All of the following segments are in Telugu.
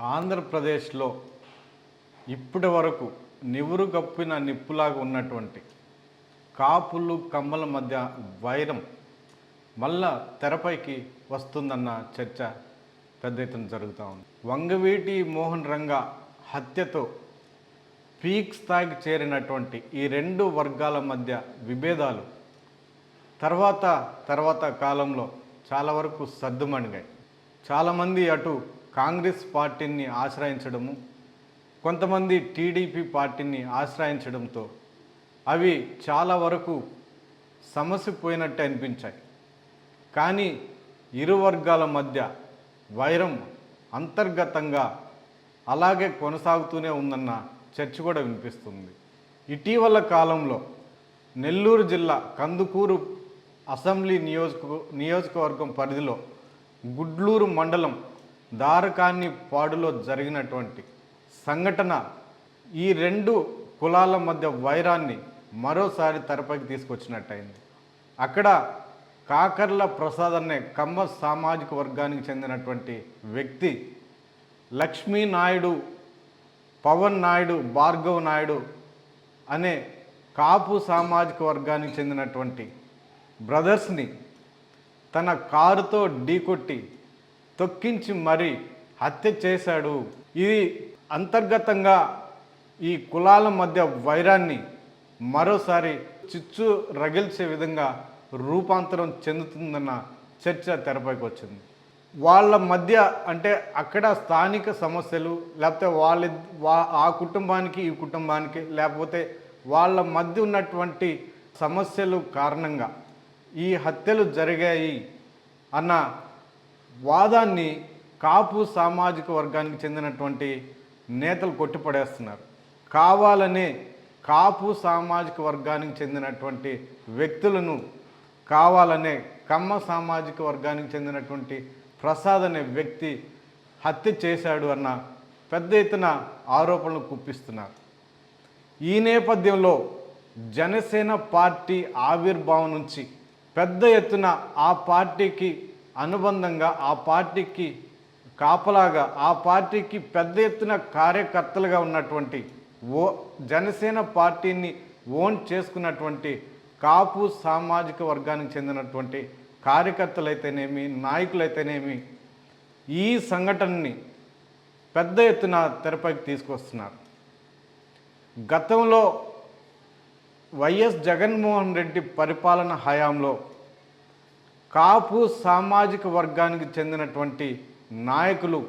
ఆంధ్రప్రదేశ్లో ఇప్పటి వరకు నివురు కప్పిన నిప్పులాగా ఉన్నటువంటి కాపులు కమ్మల మధ్య వైరం మళ్ళా తెరపైకి వస్తుందన్న చర్చ పెద్ద ఎత్తున జరుగుతూ ఉంది. వంగవీటి మోహన్ రంగ హత్యతో పీక్ స్థాయికి చేరినటువంటి ఈ రెండు వర్గాల మధ్య విభేదాలు తర్వాత తర్వాత కాలంలో చాలా వరకు సర్దుమణిగాయి. చాలామంది అటు కాంగ్రెస్ పార్టీని ఆశ్రయించడము కొంతమంది టీడీపీ పార్టీని ఆశ్రయించడంతో అవి చాలా వరకు సమసిపోయినట్టు అనిపించాయి. కానీ ఇరు వర్గాల మధ్య వైరం అంతర్గతంగా అలాగే కొనసాగుతూనే ఉందన్న చర్చ కూడా వినిపిస్తుంది. ఇటీవల కాలంలో నెల్లూరు జిల్లా కందుకూరు అసెంబ్లీ నియోజక నియోజకవర్గం పరిధిలో గుడ్లూరు మండలం దారకాన్ని పాడులో జరిగినటువంటి సంఘటన ఈ రెండు కులాల మధ్య వైరాన్ని మరోసారి తెరపైకి తీసుకొచ్చినట్టయింది. అక్కడ కాకర్ల ప్రసాద్ అనే కమ్మ సామాజిక వర్గానికి చెందినటువంటి వ్యక్తి లక్ష్మీ నాయుడు పవన్ నాయుడు భార్గవ్ నాయుడు అనే కాపు సామాజిక వర్గానికి చెందినటువంటి బ్రదర్స్ని తన కారుతో ఢీకొట్టి తొక్కించి మరీ హత్య చేశాడు. ఇది అంతర్గతంగా ఈ కులాల మధ్య వైరాన్ని మరోసారి చిచ్చు రగిల్చే విధంగా రూపాంతరం చెందుతుందన్న చర్చ తెరపైకి వచ్చింది. వాళ్ళ మధ్య అంటే అక్కడ స్థానిక సమస్యలు లేకపోతే వాళ్ళ వా ఆ కుటుంబానికి ఈ కుటుంబానికి లేకపోతే వాళ్ళ మధ్య ఉన్నటువంటి సమస్యలు కారణంగా ఈ హత్యలు జరిగాయి అన్న వాదాన్ని కాపు సామాజిక వర్గానికి చెందినటువంటి నేతలు కొట్టిపడేస్తున్నారు. కావాలనే కాపు సామాజిక వర్గానికి చెందినటువంటి వ్యక్తులను కావాలనే కమ్మ సామాజిక వర్గానికి చెందినటువంటి ప్రసాద్ అనే వ్యక్తి హత్య చేశాడు అన్న పెద్ద ఎత్తున ఆరోపణలు కుప్పిస్తున్నారు. ఈ నేపథ్యంలో జనసేన పార్టీ ఆవిర్భావం నుంచి పెద్ద ఎత్తున ఆ పార్టీకి అనుబంధంగా ఆ పార్టీకి కాపలాగా ఆ పార్టీకి పెద్ద ఎత్తున కార్యకర్తలుగా ఉన్నటువంటి ఓ జనసేన పార్టీని ఓన్ చేసుకున్నటువంటి కాపు సామాజిక వర్గానికి చెందినటువంటి కార్యకర్తలైతేనేమి నాయకులైతేనేమి ఈ సంఘటనని పెద్ద ఎత్తున తెరపైకి తీసుకొస్తున్నారు. గతంలో వైఎస్ జగన్మోహన్ రెడ్డి పరిపాలన హయాంలో కాపు సామాజిక వర్గానికి చెందినటువంటి నాయకులు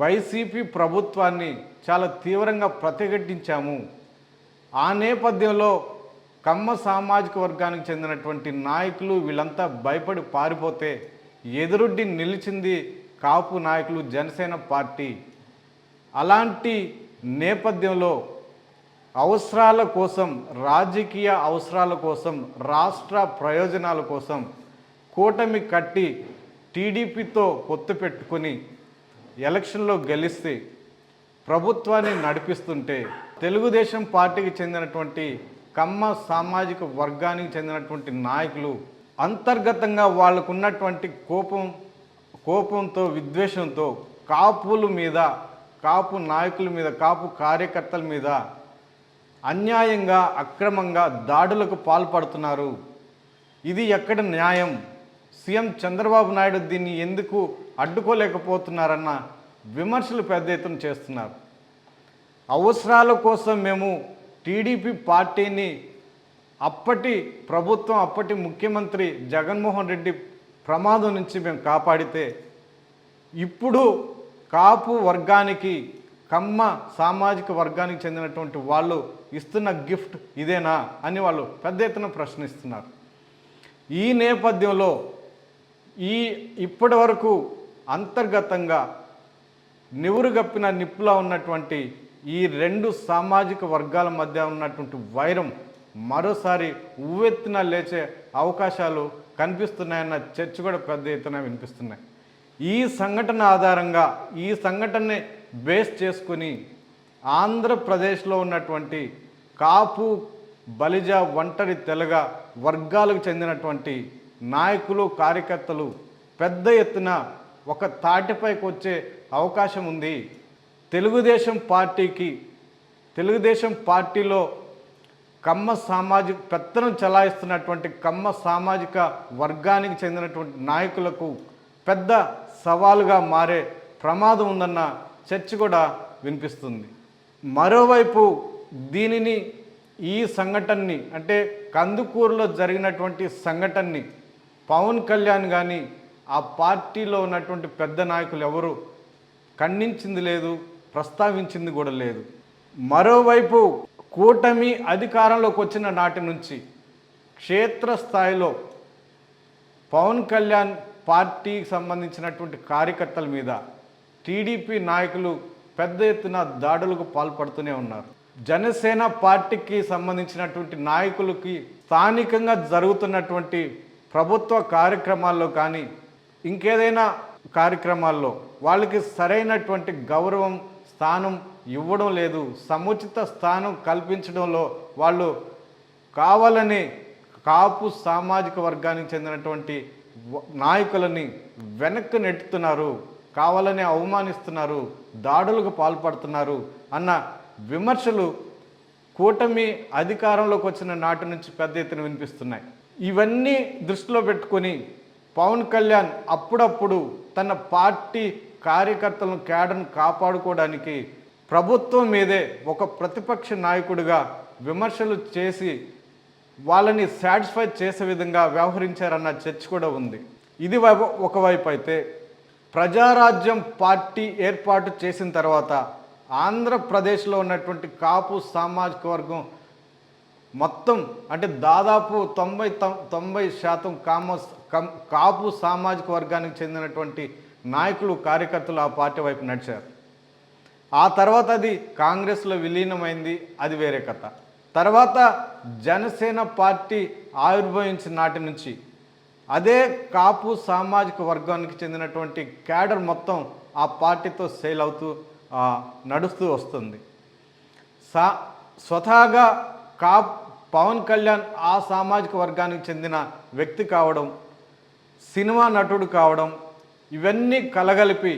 వైసీపీ ప్రభుత్వాన్ని చాలా తీవ్రంగా ప్రతిఘటించాము. ఆ నేపథ్యంలో కమ్మ సామాజిక వర్గానికి చెందినటువంటి నాయకులు వీళ్ళంతా భయపడి పారిపోతే ఎదురుడ్డి నిలిచింది కాపు నాయకులు జనసేన పార్టీ. అలాంటి నేపథ్యంలో అవసరాల కోసం రాజకీయ అవసరాల కోసం రాష్ట్ర ప్రయోజనాల కోసం కూటమి కట్టి టీడీపీతో పొత్తు పెట్టుకుని ఎలక్షన్లో గెలిస్తే ప్రభుత్వాన్ని నడిపిస్తుంటే తెలుగుదేశం పార్టీకి చెందినటువంటి కమ్మ సామాజిక వర్గానికి చెందినటువంటి నాయకులు అంతర్గతంగా వాళ్ళకున్నటువంటి కోపం కోపంతో విద్వేషంతో కాపుల మీద కాపు నాయకుల మీద కాపు కార్యకర్తల మీద అన్యాయంగా అక్రమంగా దాడులకు పాల్పడుతున్నారు. ఇది ఎక్కడ న్యాయం? సీఎం చంద్రబాబు నాయుడు దీన్ని ఎందుకు అడ్డుకోలేకపోతున్నారన్న విమర్శలు పెద్ద ఎత్తున చేస్తున్నారు. అవసరాల కోసం మేము టీడీపీ పార్టీని అప్పటి ప్రభుత్వం అప్పటి ముఖ్యమంత్రి జగన్మోహన్ రెడ్డి ప్రమాదం నుంచి మేము కాపాడితే ఇప్పుడు కాపు వర్గానికి కమ్మ సామాజిక వర్గానికి చెందినటువంటి వాళ్ళు ఇస్తున్న గిఫ్ట్ ఇదేనా అని వాళ్ళు పెద్ద ఎత్తున ప్రశ్నిస్తున్నారు. ఈ నేపథ్యంలో ఈ ఇప్పటి వరకు అంతర్గతంగా నివురుగప్పిన నిప్పులా ఉన్నటువంటి ఈ రెండు సామాజిక వర్గాల మధ్య ఉన్నటువంటి వైరం మరోసారి ఉవ్వెత్తున లేచే అవకాశాలు కనిపిస్తున్నాయన్న చర్చ కూడా పెద్ద ఎత్తున వినిపిస్తున్నాయి. ఈ సంఘటన ఆధారంగా ఈ సంఘటనని బేస్ చేసుకుని ఆంధ్రప్రదేశ్లో ఉన్నటువంటి కాపు బలిజ ఒంటరి తెలగ వర్గాలకు చెందినటువంటి నాయకులు కార్యకర్తలు పెద్ద ఎత్తున ఒక తాటిపైకి వచ్చే అవకాశం ఉంది. తెలుగుదేశం పార్టీకి తెలుగుదేశం పార్టీలో కమ్మ సామాజిక పెత్తనం చలాయిస్తున్నటువంటి కమ్మ సామాజిక వర్గానికి చెందినటువంటి నాయకులకు పెద్ద సవాలుగా మారే ప్రమాదం ఉందన్న చర్చ కూడా వినిపిస్తుంది. మరోవైపు దీనిని ఈ సంఘటనని అంటే కందుకూరులో జరిగినటువంటి సంఘటనని పవన్ కళ్యాణ్ కానీ ఆ పార్టీలో ఉన్నటువంటి పెద్ద నాయకులు ఎవరు? ఖండించింది లేదు ప్రస్తావించింది కూడా లేదు. మరోవైపు కూటమి అధికారంలోకి వచ్చిన నాటి నుంచి క్షేత్రస్థాయిలో పవన్ కళ్యాణ్ పార్టీకి సంబంధించినటువంటి కార్యకర్తల మీద టీడీపీ నాయకులు పెద్ద ఎత్తున దాడులకు పాల్పడుతూనే ఉన్నారు. జనసేన పార్టీకి సంబంధించినటువంటి నాయకులకి స్థానికంగా జరుగుతున్నటువంటి ప్రభుత్వ కార్యక్రమాల్లో కానీ ఇంకేదైనా కార్యక్రమాల్లో వాళ్ళకి సరైనటువంటి గౌరవం స్థానం ఇవ్వడం లేదు. సముచిత స్థానం కల్పించడంలో వాళ్ళు కావాలని కాపు సామాజిక వర్గానికి చెందినటువంటి నాయకులని వెనక్కి నెట్టుతున్నారు. కావాలని అవమానిస్తున్నారు దాడులకు పాల్పడుతున్నారు అన్న విమర్శలు కూటమి అధికారంలోకి వచ్చిన నాటి నుంచి పెద్ద ఎత్తున వినిపిస్తున్నాయి. ఇవన్నీ దృష్టిలో పెట్టుకొని పవన్ కళ్యాణ్ అప్పుడప్పుడు తన పార్టీ కార్యకర్తలను కేడను కాపాడుకోవడానికి ప్రభుత్వం మీదే ఒక ప్రతిపక్ష నాయకుడిగా విమర్శలు చేసి వాళ్ళని సాటిస్ఫై చేసే విధంగా వ్యవహరించారన్న చర్చ కూడా ఉంది. ఇది వైపు- ఒకవైపు అయితే ప్రజారాజ్యం పార్టీ ఏర్పాటు చేసిన తర్వాత ఆంధ్రప్రదేశ్లో ఉన్నటువంటి కాపు సామాజిక వర్గం మొత్తం అంటే దాదాపు తొంభై తొం- తొంభై శాతం కామ కం- కాపు సామాజిక వర్గానికి చెందినటువంటి నాయకులు కార్యకర్తలు ఆ పార్టీ వైపు నడిచారు. ఆ తర్వాత అది కాంగ్రెస్లో విలీనమైంది అది వేరే కథ. తర్వాత జనసేన పార్టీ ఆవిర్భవించిన నాటి నుంచి అదే కాపు సామాజిక వర్గానికి చెందినటువంటి క్యాడర్ మొత్తం ఆ పార్టీతో సేల్ అవుతూ నడుస్తూ వస్తుంది. సా స్వతహాగా కా పవన్ కళ్యాణ్ ఆ సామాజిక వర్గానికి చెందిన వ్యక్తి కావడం సినిమా నటుడు కావడం ఇవన్నీ కలగలిపి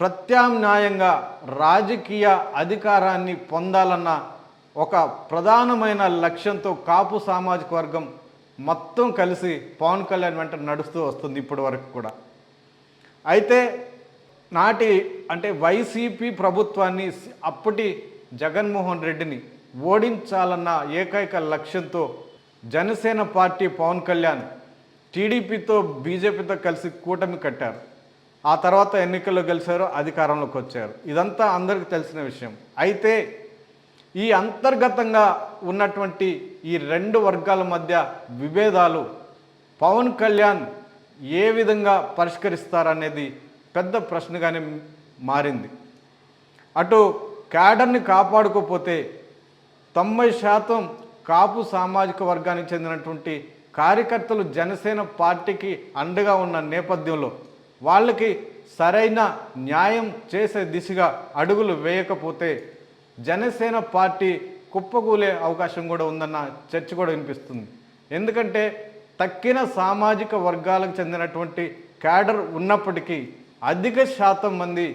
ప్రత్యామ్నాయంగా రాజకీయ అధికారాన్ని పొందాలన్న ఒక ప్రధానమైన లక్ష్యంతో కాపు సామాజిక వర్గం మొత్తం కలిసి పవన్ కళ్యాణ్ వెంట నడుస్తూ వస్తుంది ఇప్పటి వరకు కూడా. అయితే నాటి అంటే వైసీపీ ప్రభుత్వాన్ని అప్పటి జగన్మోహన్ రెడ్డిని ఓడించాలన్న ఏకైక లక్ష్యంతో జనసేన పార్టీ పవన్ కళ్యాణ్ టీడీపీతో బీజేపీతో కలిసి కూటమి కట్టారు. ఆ తర్వాత ఎన్నికల్లో గెలిచారు అధికారంలోకి వచ్చారు. ఇదంతా అందరికీ తెలిసిన విషయం. అయితే ఈ అంతర్గతంగా ఉన్నటువంటి ఈ రెండు వర్గాల మధ్య విభేదాలు పవన్ కళ్యాణ్ ఏ విధంగా పరిష్కరిస్తారనేది పెద్ద ప్రశ్నగానే మారింది. అటు క్యాడర్ని కాపాడుకోపోతే తొంభై శాతం కాపు సామాజిక వర్గానికి చెందినటువంటి కార్యకర్తలు జనసేన పార్టీకి అండగా ఉన్న నేపథ్యంలో వాళ్ళకి సరైన న్యాయం చేసే దిశగా అడుగులు వేయకపోతే జనసేన పార్టీ కుప్పకూలే అవకాశం కూడా ఉందన్న చర్చ కూడా వినిపిస్తుంది. ఎందుకంటే తక్కిన సామాజిక వర్గాలకు చెందినటువంటి క్యాడర్ ఉన్నప్పటికీ అధిక శాతం మంది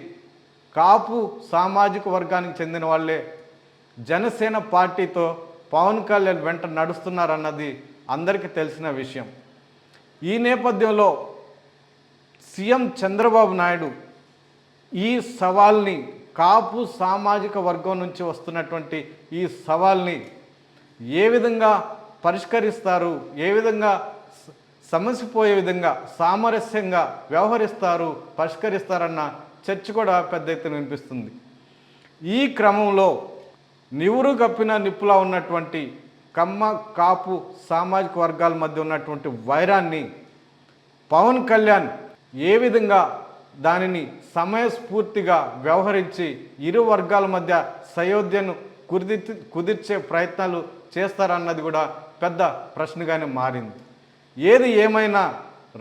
కాపు సామాజిక వర్గానికి చెందిన వాళ్ళే జనసేన పార్టీతో పవన్ కళ్యాణ్ వెంట నడుస్తున్నారన్నది అందరికీ తెలిసిన విషయం. ఈ నేపథ్యంలో సీఎం చంద్రబాబు నాయుడు ఈ సవాల్ని కాపు సామాజిక వర్గం నుంచి వస్తున్నటువంటి ఈ సవాల్ని ఏ విధంగా పరిష్కరిస్తారు? ఏ విధంగా సమసిపోయే విధంగా సామరస్యంగా వ్యవహరిస్తారు పరిష్కరిస్తారన్న చర్చ కూడా పెద్ద ఎత్తున వినిపిస్తుంది. ఈ క్రమంలో నివురు గప్పిన నిప్పులా ఉన్నటువంటి కమ్మ కాపు సామాజిక వర్గాల మధ్య ఉన్నటువంటి వైరాన్ని పవన్ కళ్యాణ్ ఏ విధంగా దానిని సమయస్ఫూర్తిగా వ్యవహరించి ఇరు వర్గాల మధ్య సయోధ్యను కుదిర్చి కుదిర్చే ప్రయత్నాలు చేస్తారన్నది కూడా పెద్ద ప్రశ్నగానే మారింది. ఏది ఏమైనా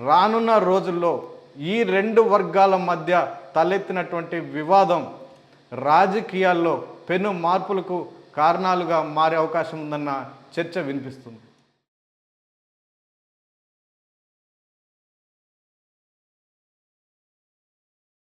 రానున్న రోజుల్లో ఈ రెండు వర్గాల మధ్య తలెత్తినటువంటి వివాదం రాజకీయాల్లో పెను మార్పులకు కారణాలుగా మారే అవకాశం ఉందన్న చర్చ వినిపిస్తుంది.